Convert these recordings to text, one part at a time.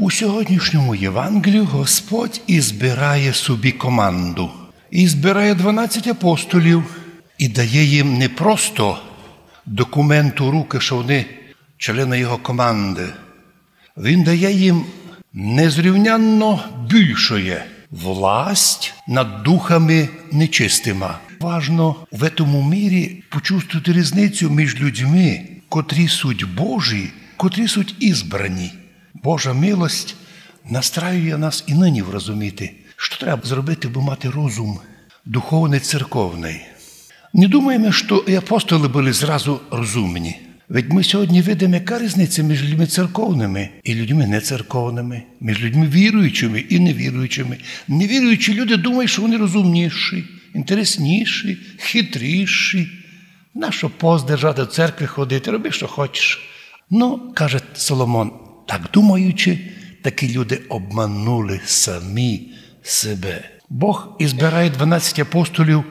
У сьогоднішньому Євангелію Господь і збирає собі команду, і збирає 12 апостолів і дає їм не просто документ у руки, що вони члени його команди. Він дає їм незрівнянно більшоє власть над духами нечистима. Важно в этому мірі почувствувати різницю між людьми, котрі суть Божі, котрі суть ізбрані. Божа милость настраює нас і нині врозуміти, що треба зробити, бо мати розум духовний церковний. Не думаємо, що і апостоли були зразу розумні. Ведь ми сьогодні видимо, яка різниця між людьми церковними і людьми нецерковними, між людьми віруючими і невіруючими. Невіруючі люди думають, що вони розумніші, інтересніші, хитріші. Нащо пост держати в церкві ходити, роби, що хочеш. Ну, каже Соломон, так думаючи, такі люди обманули самі себе. Бог ізбирає 12 апостолів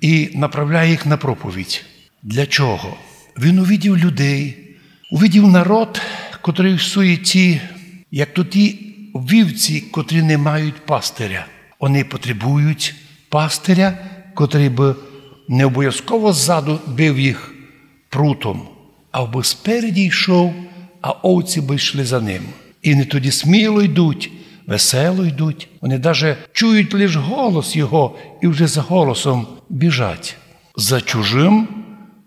і направляє їх на проповідь. Для чого? Він увидів людей, увидів народ, котрий в суєті, як то ті вівці, котрі не мають пастиря. Вони потребують пастиря, котрий би не обов'язково ззаду бив їх прутом, а спереді йшов, а овці би йшли за ним. І вони тоді сміло йдуть, весело йдуть. Вони навіть чують лише голос його і вже за голосом біжать. За чужим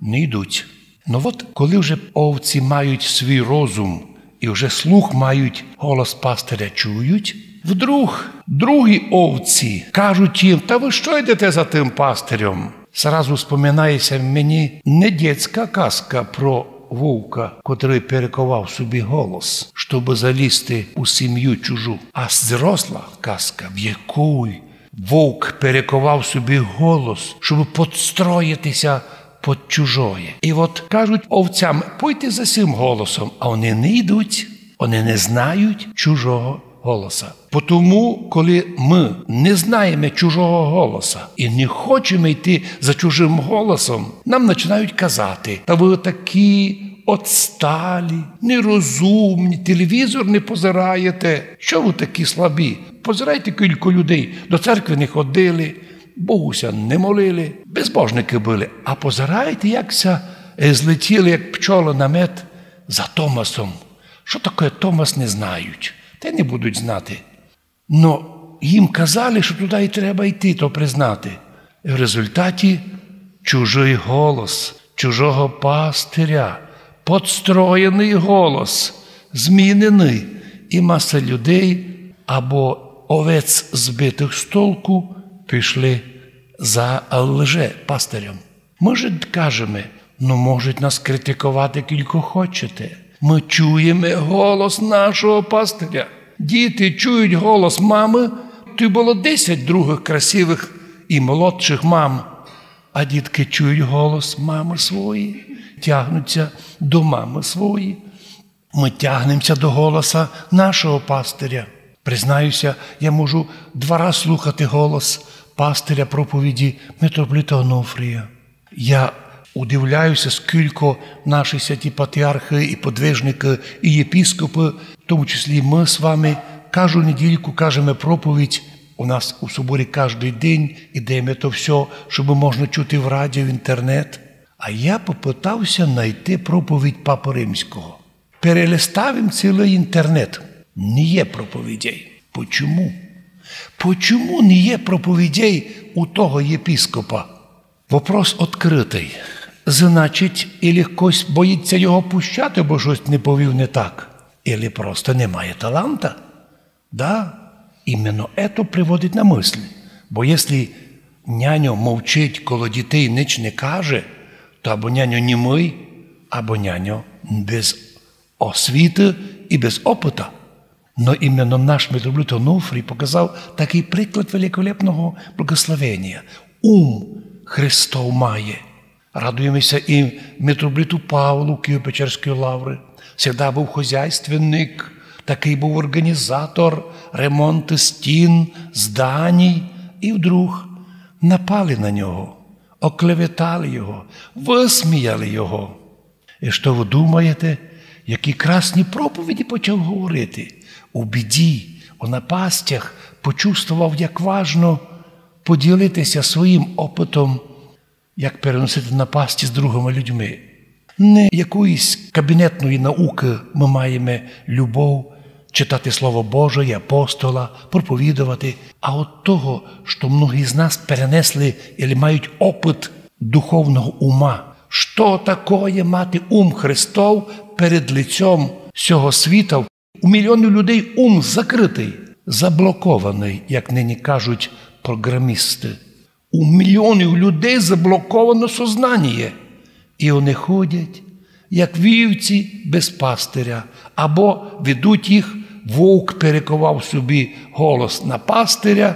не йдуть. Ну от коли вже овці мають свій розум і вже слух мають голос пастиря чують, вдруг другі овці кажуть їм, та ви що йдете за тим пастирем? Сразу споминається мені не дітська казка про вовка, котрий перековав собі голос, щоб залізти у сім'ю чужу, а зросла казка, в якій вовк перековав собі голос, щоб подстроїтися под чужої. І от кажуть овцям, пойте за цим голосом, а вони не йдуть, вони не знають чужого голоса. Тому, коли ми не знаємо чужого голоса і не хочемо йти за чужим голосом, нам починають казати, та ви такі. Отсталі, нерозумні, телевізор не позираєте. Що ви такі слабі? Позирайте кілька людей, до церкви не ходили, Богуся не молили, безбожники були. А позирайте, якся злетіли, як пчоли на мед за Томасом. Що таке Томас не знають, та не будуть знати. Но їм казали, що туди і треба йти, то признати. І в результаті чужий голос, чужого пастиря, подстроєний голос, змінений, і маса людей або овець збитих з толку пішли за лже пастирем. Ми ж кажемо, ну можуть нас критикувати кілько хочете. Ми чуємо голос нашого пастиря. Діти чують голос мами, й було десять других красивих і молодших мам. А дітки чують голос мами свої, тягнуться до мами свої. Ми тягнемося до голоса нашого пастиря. Признаюся, я можу два рази слухати голос пастиря проповіді митрополита Онуфрія. Я удивляюся, скільки наші святі патріархи і подвижники, і єпіскопи, в тому числі ми з вами, кожну недільку кажемо проповідь. У нас у соборі кожен день ідемо то все, щоб можна чути в радіо, в інтернет. А я попитався знайти проповідь Папи Римського. Перелистав цілий інтернет. Не є проповідей. Почому? Почому не є проповідей у того єпіскопа? Вопрос відкритий. Значить, ілі хтось боїться його пущати, бо щось не повів не так, ілі просто немає таланта. Да? Іменно це приводить на мисль. Бо якщо няньо мовчить коло дітей ніч не каже, то або няньо німий, або няньо без освіти і без опита. Но іменно наш митрополит Онуфрій показав такий приклад великолепного благословення. Ум Христов має. Радуємося і митрополиту Павлу Києво-Печерської лаври. Всегда був хозяйственник, такий був організатор ремонту стін, зданій, і вдруг напали на нього, оклеветали його, висміяли його. І що ви думаєте? які красні проповіді почав говорити. У біді, у напастях почувствував, як важно поділитися своїм опитом, як переносити напасті з другими людьми. Не якоїсь кабінетної науки ми маємо любов, читати Слово Боже, апостола, проповідувати, а от того, що многі з нас перенесли і мають опит духовного ума. Що такое мати ум Христов перед лицем цього світа? У мільйонів людей ум закритий, заблокований, як нині кажуть програмісти. У мільйонів людей заблоковано сознання. І вони ходять, як вівці без пастиря, або ведуть їх, вовк перековав собі голос на пастиря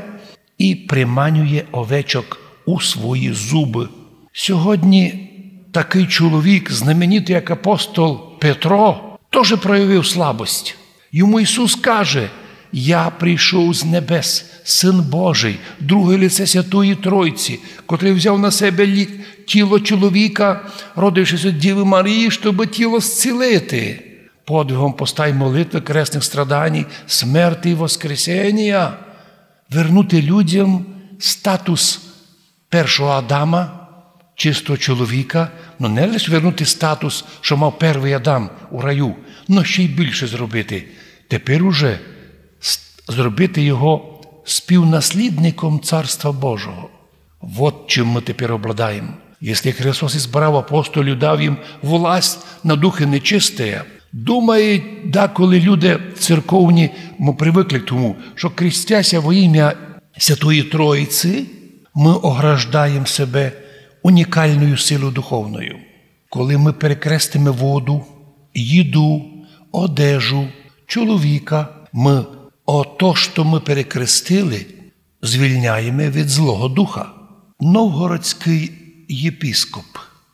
і приманює овечок у свої зуби. Сьогодні такий чоловік, знаменитий як апостол Петро, теж проявив слабость. Йому Ісус каже, Я прийшов з небес, Син Божий, друге лице Святої Тройці, котрий взяв на себе тіло чоловіка, родившись від Діви Марії, щоб тіло зцілити. Подвигом постай молитви кресних страдань, смерти і Воскресення, вернути людям статус першого Адама, чистого чоловіка, ну не лише вернути статус, що мав перший Адам у раю, але ще й більше зробити. Тепер уже зробити його співнаслідником Царства Божого. От чим ми тепер обладаємо. Якщо Христос збирав апостолів, дав їм власть на духи нечисте, думають, да, коли люди церковні, ми привикли к тому, що крістяся во ім'я Святої Троїці, ми ограждаємо себе унікальною силою духовною. Коли ми перекрестимо воду, їду, одежу, чоловіка, ми ото, що ми перекрестили, звільняємо від Злого Духа. Новгородський єпіскоп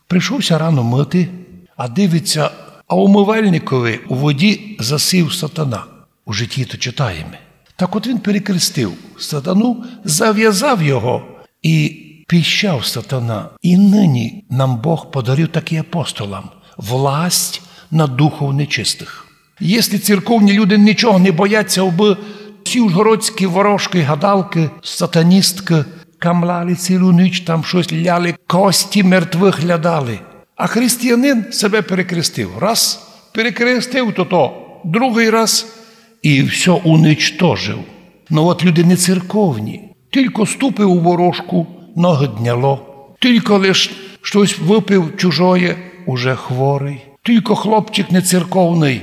прийшовся рано мити, а дивиться, а умивальникові у воді засів сатана. У житті то читаємо. Так от він перекрестив сатану, зав'язав його і піщав сатана. І нині нам Бог подарив такі апостолам власть над духов нечистих. Якщо церковні люди нічого не бояться, аби ці ужгородські ворожки, гадалки, сатаністки камлали цілу ніч, там щось ляли, кості мертвих глядали. А християнин себе перекрестив. Раз перекрестив то то, другий раз і все уничтожив. Ну от люди не церковні, тільки ступив у ворожку, ноги дняло, тільки лиш щось випив чужоє, уже хворий, тільки хлопчик не церковний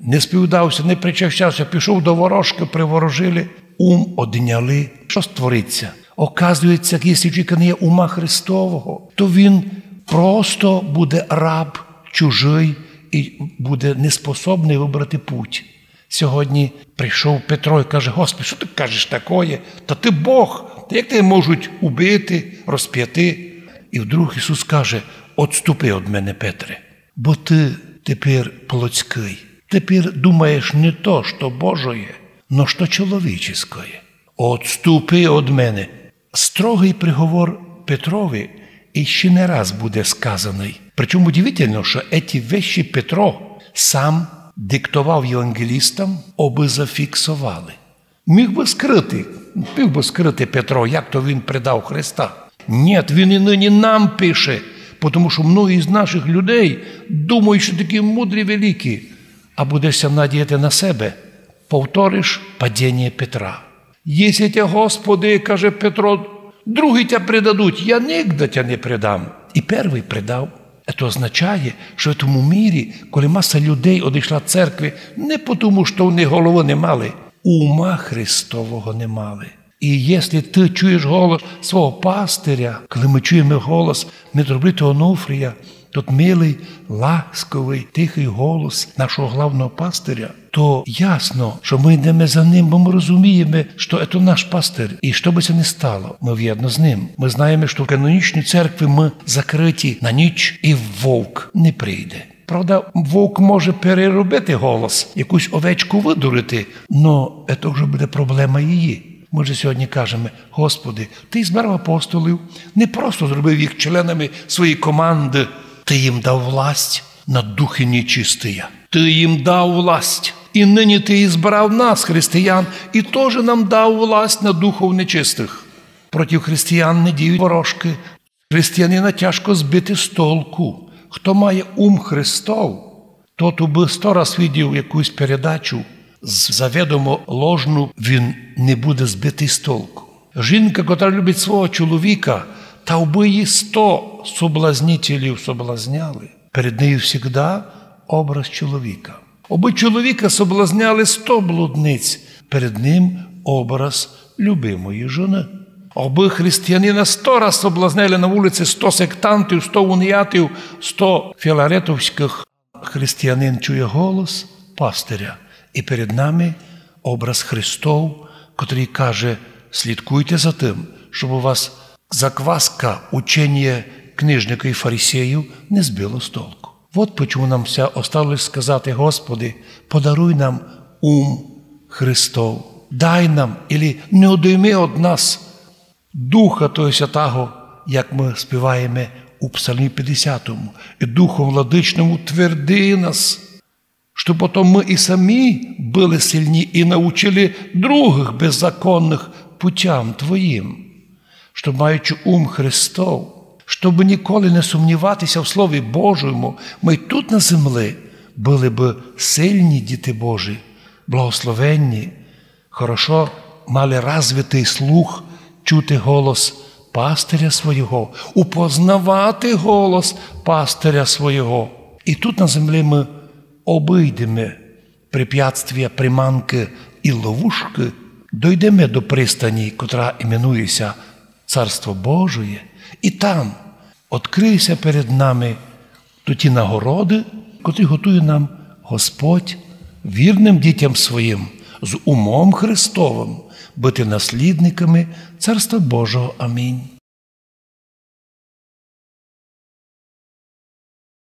не сповідався, не причащався, пішов до ворожки, приворожили, ум одняли. Що створиться? Оказується, якщо чоловіка не є ума Христового, то він просто буде раб чужий і буде неспособний вибрати путь. Сьогодні прийшов Петро і каже: Господи, що ти кажеш такое? Та ти Бог, та як тебе можуть убити, розп'яти? І вдруг Ісус каже: Отступи від мене, Петре, бо ти тепер плотський. Теперь думаєш не то, що Божоє, но що чоловіческое. Отступи від мене. Строгий приговор Петрові і ще не раз буде сказаний. Причому удивительно, що ці вещі Петро сам диктував євангелістам, аби зафіксували. Міг би скрити, міг би скрити Петро, як то він предав Христа. Ні, він і нині нам пише, тому що многі з наших людей думають, що такі мудрі великі а будешся надіяти на себе, повториш падіння Петра. Єсі Господи, каже Петро, другий тя предадуть, я нігде тя не предам. І перший предав. Це означає, що в тому мірі, коли маса людей одійшла церкви, не тому, що вони голови не мали, ума Христового не мали. І якщо ти чуєш голос свого пастиря, коли ми чуємо голос митрополита Онуфрія, тот милий, ласковий, тихий голос нашого главного пастиря, то ясно, що ми йдемо за ним, бо ми розуміємо, що це наш пастир. І що би це не стало, ми в'єдно з ним. Ми знаємо, що в канонічній церкві ми закриті на ніч, і вовк не прийде. Правда, вовк може переробити голос, якусь овечку видурити, але це вже буде проблема її. Ми ж сьогодні кажемо, Господи, Ти збирав апостолів, не просто зробив їх членами своєї команди, Ти їм дав власть над духи нечистия. Ти їм дав власть. І нині ти і збирав нас, християн, і теж нам дав власть на духов нечистих. Проти християн не діють ворожки. Християнина тяжко збити з толку. Хто має ум Христов, тот би сто раз видів якусь передачу, завідомо ложну, він не буде збитий з толку. Жінка, котра любить свого чоловіка, та вби її сто соблазнителів соблазняли. Перед нею завжди образ чоловіка. Оби чоловіка соблазняли сто блудниць, перед ним образ любимої жони. Оби християнина сто раз соблазняли на вулиці сто сектантів, сто уніятів, сто філаретовських. Християнин чує голос пастиря, і перед нами образ Христов, котрий каже: слідкуйте за тим, щоб у вас закваска учення книжника і фарисеїв не збило з толку. От почему нам вся осталось сказати, Господи, подаруй нам ум Христов, дай нам, і не одойми від нас Духа того Святого, як ми співаємо у Псалмі 50, і Духом Владичному тверди нас, щоб потім ми і самі були сильні і научили других беззаконних путям Твоїм, щоб маючи ум Христов, щоб ніколи не сумніватися в Слові Божому, ми тут на землі були б сильні діти Божі, благословенні, хорошо мали розвитий слух, чути голос пастиря свого, упознавати голос пастиря свого. І тут на землі ми обійдемо препятствия, приманки і ловушки, дойдемо до пристані, котра іменується Царство Божоє, і там відкриється перед нами то ті нагороди, котрі готує нам Господь вірним дітям своїм, з умом Христовим, бути наслідниками Царства Божого. Амінь.